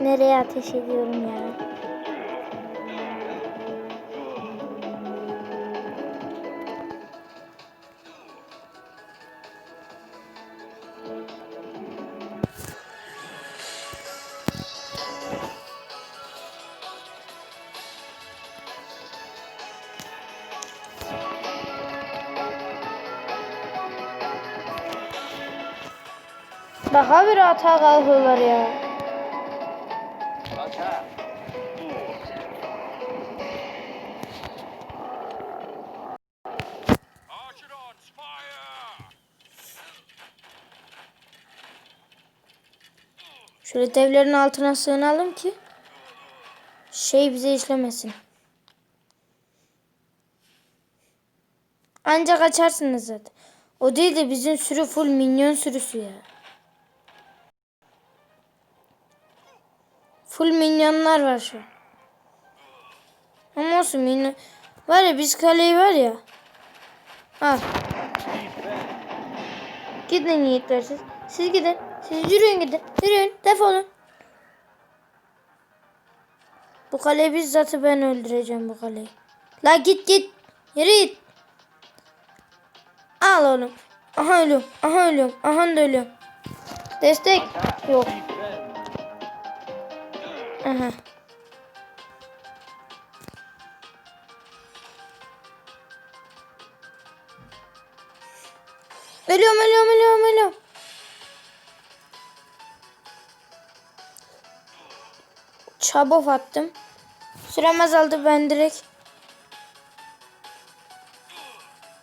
nereye ateş ediyorum ya. Daha bir hata kalkıyorlar ya. Şöyle devlerin altına sığınalım ki şey bize işlemesin. Ancak açarsınız zaten. O değil de bizim sürü full minyon sürüsü ya. Full minyonlar var şu. Ama olsun minyon. Var ya biz kaleyi var ya. Al. Gidin yiğitler siz. Siz gidin. Siz yürüyün gidin. Yürüyün. Defolun. Bu kaleyi bizzat ben öldüreceğim bu kaleyi. La git git. Yürü git. Al oğlum. Aha ölüyorum. Aha ölüyorum. Aha da ölüyorum. Destek. Yok. Aha. Ölüyorum ölüyorum ölüyorum ölüyorum. Çabuk attım. Sürem azaldı ben direkt.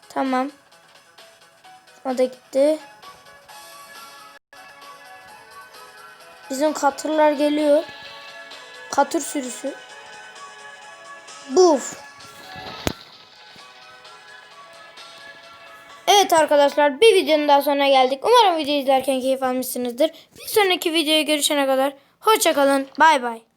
Tamam. O da gitti. Bizim katırlar geliyor. Katır sürüsü. Buf. Evet arkadaşlar bir videonun daha sonuna geldik. Umarım videoyu izlerken keyif almışsınızdır. Bir sonraki videoya görüşene kadar hoşçakalın. Bay bay.